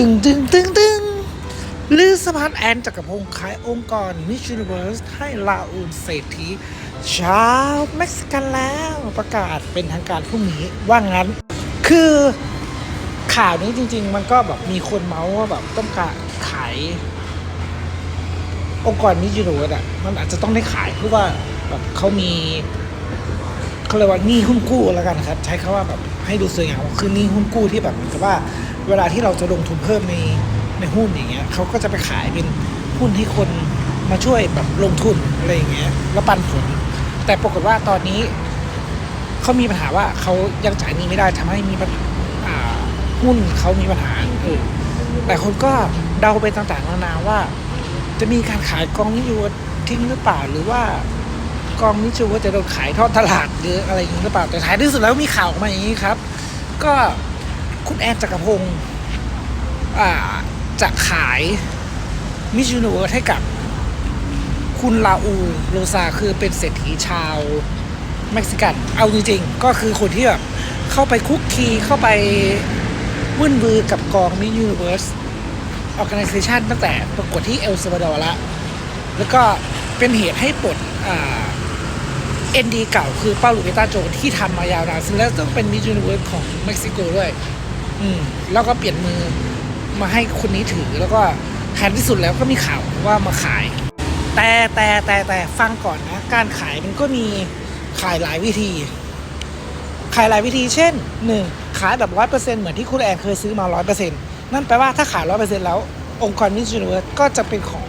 ตึงตึงตึงตึงลือสะพานแอนจักรพงศ์ขายองค์กรมิช s ูนิเวิร์สให้ลาอูนเศรษฐีชาวเม็กซิกันแล้วประกาศเป็นทางการพรุ่งนี้ว่างั้น คือข่าวนี้จริง ๆ มันก็แบบมีคนเมาส์ว่าแบบต้องการขาย องค์กรมิช s ูนิเวิร์สอะมันอาจจะต้องได้ขายเพราะว่าแบบเขามีเขาเรียกว่าหนี้หุ้นกู้แล้วกันครับ ใช้คาว่าแบบให้ดูสวยงามคือหนี้หุ้นกู้ที่แบบเหมือนกับว่า เวลาที่เราจะลงทุนเพิ่มในในหุ้นอย่างเงี้ยเขาก็จะไปขายเป็นหุ้นที่คนมาช่วยแบบลงทุนอะไรอย่างเงี้ยแล้วปันผล แต่ปรากฏว่าตอนนี้เขามีปัญหาว่าเขายังจ่ายนี้ไม่ได้ทำให้มีปัญหาหุ้นเขามีปัญหาเออแต่คนก็เดาไปต่างๆนานาว่า จะมีการขายกองนิยมทิ้งหรือเปล่าหรือว่ากองนิชูว่าจะโดนขายทอดตลาดหรืออะไรอย่างนี้หรือเปล่าแต่ท้ายที่สุดแล้วมีข่าวออกมาอย่างนี้ครับ ก็ คุณแอนจักรพงศ์จะขายมิชูนเวิร์ให้กับคุณลาอูโรซาคือเป็นเศรษฐีชาวเม็กซิกัน เอาจริงๆ ก็คือคนที่แบบเข้าไปคุกคีเข้าไปวุ่นวือกับกองมิชูนิเวิร์สออ g a n i z a t i o n ตั้งแต่ประกวดที่เอลซาวาดอร์ละ แล้วก็เป็นเหตุให้ปลดเอ็นดีเก่าคือเป้าลูเปต้าโจที่ทำมายาวนานซึ่งแล้วต้องเป็นมิจูนิเวิร์สของเม็กซิโกด้วย อืมแล้วก็เปลี่ยนมือมาให้คนนี้ถือแล้วก็ท้ายที่สุดแล้วก็มีข่าวว่ามาขาย แต่แต่แต่แต่ฟังก่อนนะ การขายมันก็มีขายหลายวิธี ขายหลายวิธี เช่นหนึ่งขายแบบร้อยเปอร์เซ็นต์เหมือนที่คุณแอนเคยซื้อมาร้อยเปอร์เซ็นต์นั่นแปลว่าถ้าขายร้อยเปอร์เซ็นต์แล้ว องค์กรมิจูนิเวิร์สก็จะเป็นของ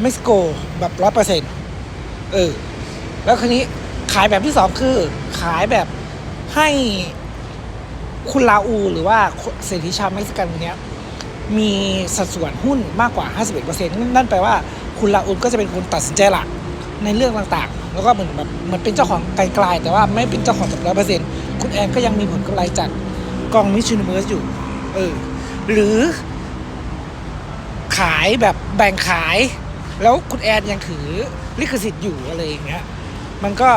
เม็กซิโกแบบร้อยเปอร์เซ็นต์เออ แล้วคราวนี้ขายแบบที่สองคือขายแบบให้ คุณลาอูหรือว่าเศรษฐีชาวเม็กซิกันคนนี้มีสัดส่วนหุ้นมากกว่า 51%นั่นแปลว่าคุณลาอูก็จะเป็นคนตัดสินใจหลักในเรื่องต่างๆ แล้วก็เหมือนแบบเหมือนเป็นเจ้าของไกลๆแต่ว่าไม่เป็นเจ้าของแบบร้อยเปอร์เซ็นต์คุณแอนก็ยังมีผลกำไรจากกองมิชชันเมอร์สอยู่ เออ หรือ ขายแบบแบ่งขาย แล้วคุณแอนยังถือลิขสิทธิ์อยู่อะไรอย่างเงี้ย มันก็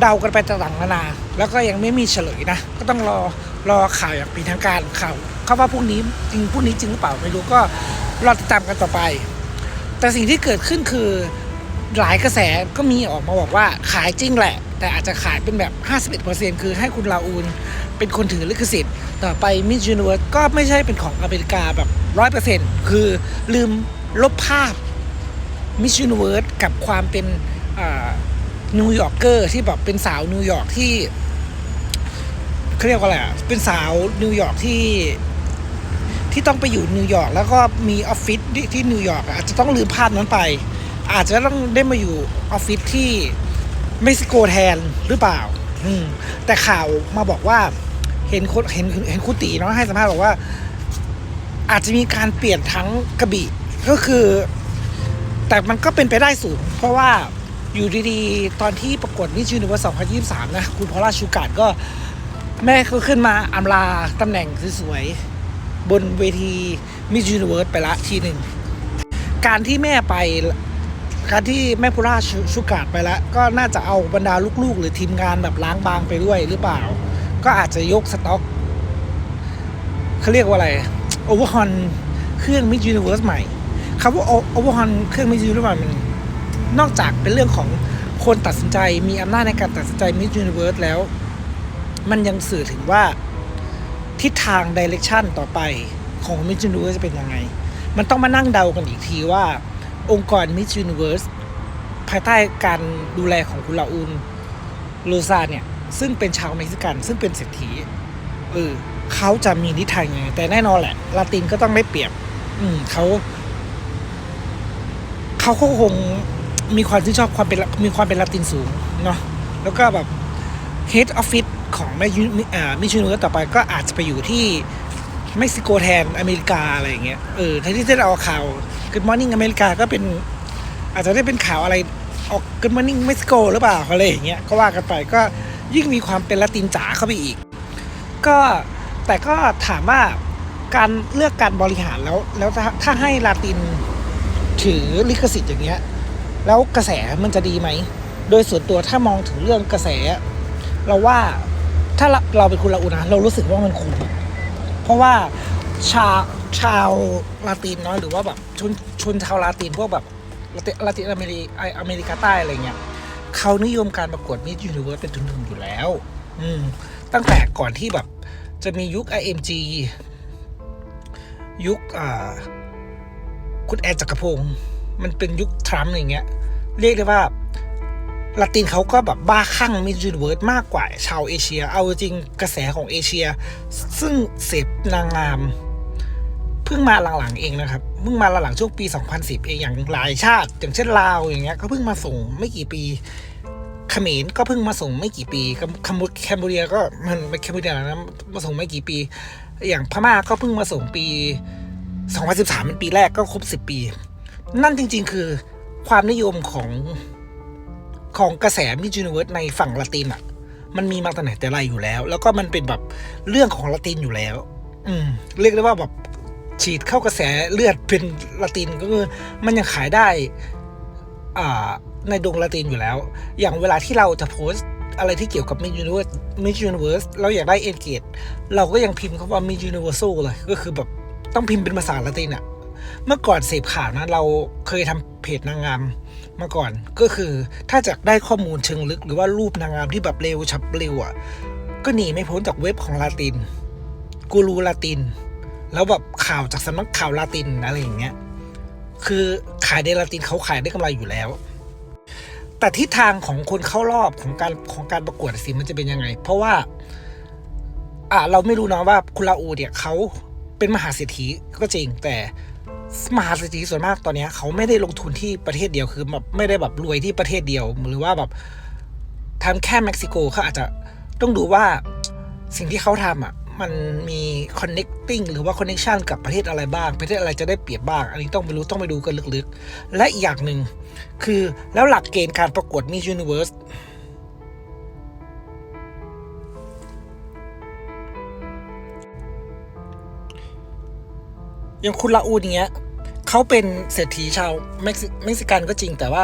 เดากันไปต่างๆนานา แล้วก็ยังไม่มีเฉลยนะ ก็ต้องรอรอข่าวอย่างเป็นทางการข่าวเขาว่าพรุ่งนี้จริงพรุ่งนี้จริงหรือเปล่าไม่รู้ก็รอติดตามกันต่อไป แต่สิ่งที่เกิดขึ้นคือหลายกระแสก็มีออกมาบอกว่าขายจริงแหละ แต่อาจจะขายเป็นแบบ 51%คือให้คุณลาอูนเป็นคนถือลิขสิทธิ์ ต่อไปมิจูนเวิร์ก็ไม่ใช่เป็นของอเมริกาแบบ 100%คือลืมลบภาพมิชชันเวิร์สกับความเป็น นิวยอร์กเกอร์ที่แบบเป็นสาวนิวยอร์กที่เขาเรียกว่าอะไรอะเป็นสาวนิวยอร์กที่ที่ต้องไปอยู่นิวยอร์กแล้วก็มีออฟฟิศที่นิวยอร์กอาจจะต้องลืมภาพนั้นไป อาจจะต้องได้มาอยู่ออฟฟิศที่เม็กซิโกแทนหรือเปล่า อืมแต่ข่าวมาบอกว่าเห็นคนเห็นเห็นคุตีเนาะให้สัมภาษณ์บอกว่า อาจจะมีการเปลี่ยนทั้งกระบี่ก็คือ แต่มันก็เป็นไปได้สูงเพราะว่า อยู่ดีๆ ตอนที่ประกวดมิจูนิเวอร์2023 นะ คุณพอล่าชูการ์ดก็แม่ก็ขึ้นมาอำลาตำแหน่งสวยๆบนเวทีมิจูนิเวิร์สไปละทีหนึ่ง การที่แม่ไปการที่แม่พุราชชูการ์ดไปแล้ว ก็น่าจะเอาบรรดาลูกๆ หรือทีมงานแบบล้างบางไปด้วยหรือเปล่า ก็อาจจะยกสต็อกเขาเรียกว่าอะไรโอเวอร์ฮอนเครื่องมิจูนิเวิร์สใหม่คำว่าโอเวอร์ฮอนเครื่องมิจูนิเวิร์สมัน นอกจากเป็นเรื่องของคนตัดสินใจมีอำนาจในการตัดสินใจมิจูนิเวิร์สแล้ว มันยังสื่อถึงว่าทิศทางดิเรกชันต่อไปของมิจูนิเวิร์สจะเป็นยังไง มันต้องมานั่งเดากันอีกทีว่า องค์กรมิจูนิเวิร์สภายใต้การดูแลของคุณลาอูนโลซาเนี่ย ซึ่งเป็นชาวเม็กซิกัน ซึ่งเป็นเศรษฐีเออเขาจะมีทิศทางยังไงแต่แน่นอนแหละ ลาตินก็ต้องได้เปรียบ อืมเขา เขาก็คง มีความที่นชอบความเป็นมีความเป็นลาตินสูงเนาะแล้วก็แบบ Head Office ของแม่ยูมิชูนูต่อไปก็อาจจะไปอยู่ที่เม็กซิโกแทนอเมริกาอะไรอย่างเงี้ยเออแทนที่จะเอาข่าว Good Morning อเมริกาก็เป็น อาจจะได้เป็นข่าวอะไรออก Good Morning เม็กซิโกหรือเปล่าอะไรอย่างเงี้ยก็ว่ากันไปก็ยิ่งมีความเป็นละตินจ๋าเข้าไปอีก ก็แต่ก็ถามว่าการเลือกการบริหารแล้ว แล้วถ้าถ้าให้ลาตินถือลิขสิทธิ์อย่างเงี้ย แล้วกระแสมันจะดีไหม โดยส่วนตัวถ้ามองถึงเรื่องกระแส เราว่าถ้าเราเป็นคุณละอุนะเรารู้สึกว่ามันคุ้มเพราะว่าชาชาวลาตินเนาะหรือว่าแบบชนชนชาวลาตินพวกแบบลาตินอเมริไออเมริกาใต้อะไรเงี้ยเขานิยมการประกวดมิ s ยูนิเวิร์สเป็นทุนๆอยู่แล้ว อืม ตั้งแต่ก่อนที่แบบ จะมียุค IMG ยุคอ่า คุณแอนจักรพงศ์ มันเป็นยุคทรัมป์อย่างเงี้ย เรียกได้ว่าลาตินเขาก็แบบบ้าคลั่งมิ s ยูนิเวิร์สมากกว่าชาวเอเชีย เอาจริงกระแสของเอเชีย ซึ่งเสพนางงาม เพิ่งมาหลังๆเองนะครับ เพิ่งมาหลังๆช่วงปี 2010 เองอย่างหลายชาติ อย่างเช่นลาวอย่างเงี้ยก็เพิ่งมาส่งไม่กี่ปีเขมรก็เพิ่งมาส่งไม่กี่ปีกัมคัมพูแคนเบเรียก็มันแคนเบเรียนะมาส่งไม่กี่ปี อย่างพม่าก็เพิ่งมาส่งปี 2013เป็นปีแรกก็ครบ 10 ปี นั่นจริง ๆ คือความนิยมของของกระแสมิจูนิเวิร์สในฝั่งละตินอะ มันมีมาตั้งแต่แต่ไรอยู่แล้ว แล้วก็มันเป็นแบบเรื่องของละตินอยู่แล้ว อืม เรียกได้ว่าแบบฉีดเข้ากระแสเลือดเป็นละตินก็คือมันยังขายได้ อ่า ในดวงละตินอยู่แล้ว อย่างเวลาที่เราจะโพสต์อะไรที่เกี่ยวกับ Miss Universe Miss Universe เราอยากได้ engage เราก็ยังพิมพ์คำว่า Miss Universal เลย ก็คือแบบต้องพิมพ์เป็นภาษาละตินอะ เมื่อก่อนเสพข่าวนะเราเคยทำเพจนางงามมาก่อน ก็คือถ้าจะได้ข้อมูลเชิงลึก หรือว่ารูปนางงามที่แบบเร็วฉับเร็วอะก็หนีไม่พ้นจากเว็บของลาติน กูรูลาติน แล้วแบบข่าวจากสำนักข่าวลาตินอะไรอย่างเงี้ยคือขายในลาตินเขาขายได้กำไรอยู่แล้ว แต่ทิศทางของคนเข้ารอบของการของการประกวดสิมันจะเป็นยังไง เพราะว่า อ่าเราไม่รู้นะว่าคุณลาอูเนี่ยเขาเป็นมหาเศรษฐีก็จริงแต่ มหาเศรษฐีส่วนมากตอนนี้เขาไม่ได้ลงทุนที่ประเทศเดียวคือแบบไม่ได้แบบรวยที่ประเทศเดียว หรือว่าแบบทำแค่เม็กซิโกเขาอาจจะต้องดูว่าสิ่งที่เขาทำอะมันมี connecting หรือว่า connection กับประเทศอะไรบ้าง ประเทศอะไรจะได้เปรียบบ้าง อันนี้ต้องไปรู้ต้องไปดูกันลึกๆ และอีกอย่างหนึ่งคือแล้วหลักเกณฑ์การประกวด Miss Universe อย่างคุณลาอูนเนี้ยเขาเป็นเศรษฐีชาวเม็กซิกันก็จริงแต่ว่า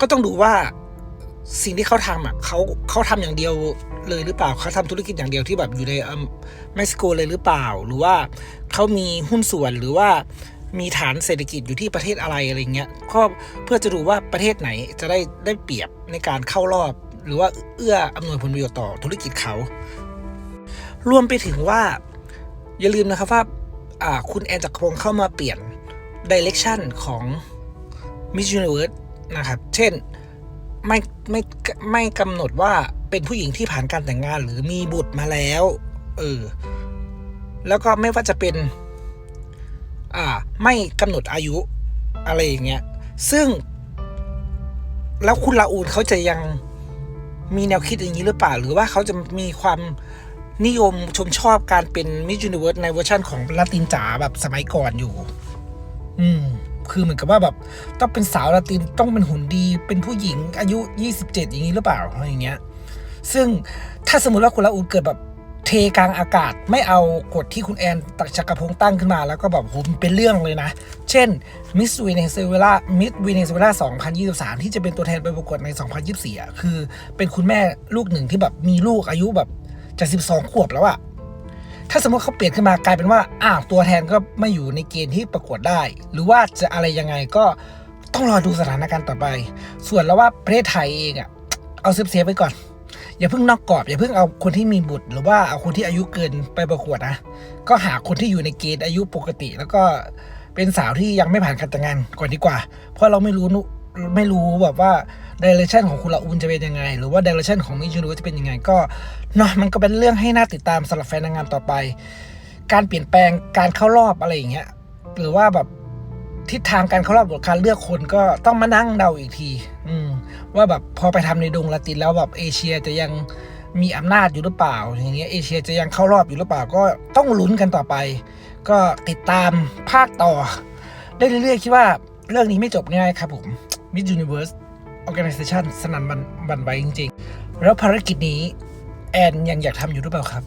ก็ต้องดูว่าสิ่งที่เขาทำอะเขาเขาทำอย่างเดียวเลยหรือเปล่าเขาทำธุรกิจอย่างเดียวที่แบบอยู่ในเม็กซิโกเลยหรือเปล่า หรือว่าเขามีหุ้นส่วนหรือว่ามีฐานเศรษฐกิจอยู่ที่ประเทศอะไรอะไรเงี้ยก็เพื่อจะดูว่าประเทศไหนจะได้ได้เปรียบในการเข้ารอบ หรือว่าเอื้ออำนวยผลประโยชน์ต่อธุรกิจเขา รวมไปถึงว่า อย่าลืมนะครับว่า คุณแอนจักรพงศ์เข้ามาเปลี่ยนดิเรกชันของ Miss Universe นะครับ เช่น ไม่ไม่ไม่กำหนดว่าเป็นผู้หญิงที่ผ่านการแต่งงานหรือมีบุตรมาแล้ว เออ แล้วก็ไม่ว่าจะเป็น อ่า ไม่กำหนดอายุอะไรอย่างเงี้ย ซึ่ง แล้วคุณลาอูนเขาจะยังมีแนวคิดอย่างนี้หรือเปล่า หรือว่าเขาจะมีความ นิยมชมชอบการเป็นมิ s ยูนิเวิร์สในเวอร์ชันของลาตินจ๋าแบบสมัยก่อนอยู่ อืม คือเหมือนกับว่าแบบ ต้องเป็นสาวลาตินต้องเป็นหุ่นดี เป็นผู้หญิงอายุ 27 อย่างนี้หรือเปล่าอะไรอย่างเงี้ย ซึ่งถ้าสมมติว่าคุณลาอูเกิดแบบเทกลางอากาศไม่เอากฎที่คุณแอนตักจักรพงตั้งขึ้นมา แล้วก็แบบโหเป็นเรื่องเลยนะ เช่นมิสว e เนซุเอลามิสว n เนซุเอลา2023 ที่จะเป็นตัวแทนไปประกวดใน 2024อะคือเป็นคุณแม่ลูกหนึ่งที่แบบมีลูกอายุแบบ จะ12ขวบแล้วอะถ้าสมมติเขาเปลี่ยนขึ้นมากลายเป็นว่าอ้าวตัวแทนก็ไม่อยู่ในเกณฑ์ที่ประกวดได้ หรือว่าจะอะไรยังไงก็ต้องรอดูสถานการณ์ต่อไป ส่วนแล้วว่าประเทศไทยเองอะเอาเซฟๆไว้ก่อน อย่าเพิ่งนอกกรอบ อย่าเพิ่งเอาคนที่มีบุตร หรือว่าเอาคนที่อายุเกินไปประกวดนะ ก็หาคนที่อยู่ในเกณฑ์อายุปกติ แล้วก็เป็นสาวที่ยังไม่ผ่านการแต่งงานก่อนดีกว่า เพราะเราไม่รู้ไม่รู้แบบว่า ดิเรกชันของคุณละอุนจะเป็นยังไง หรือว่าดิเรกชันของมิจูนูจะเป็นยังไงก็เนาะมันก็เป็นเรื่องให้น่าติดตามสำหรับแฟนนางงามต่อไป การเปลี่ยนแปลงการเข้ารอบอะไรอย่างเงี้ยหรือว่าแบบทิศทางการเข้ารอบหรือการเลือกคนก็ต้องมานั่งเดาอีกที อืมว่าแบบพอไปทำในดงละตินแล้วแบบเอเชียจะยังมีอำนาจอยู่หรือเปล่า อย่างเงี้ยเอเชียจะยังเข้ารอบอยู่หรือเปล่าก็ต้องลุ้นกันต่อไป ก็ติดตามภาคต่อ ได้เรื่อยๆคิดว่าเรื่องนี้ไม่จบง่ายครับผม Miss Universe Organization สนันบันบันไว้จริง ๆ แล้วภารกิจนี้แอนยังอยากทำอยู่หรือเปล่าครับ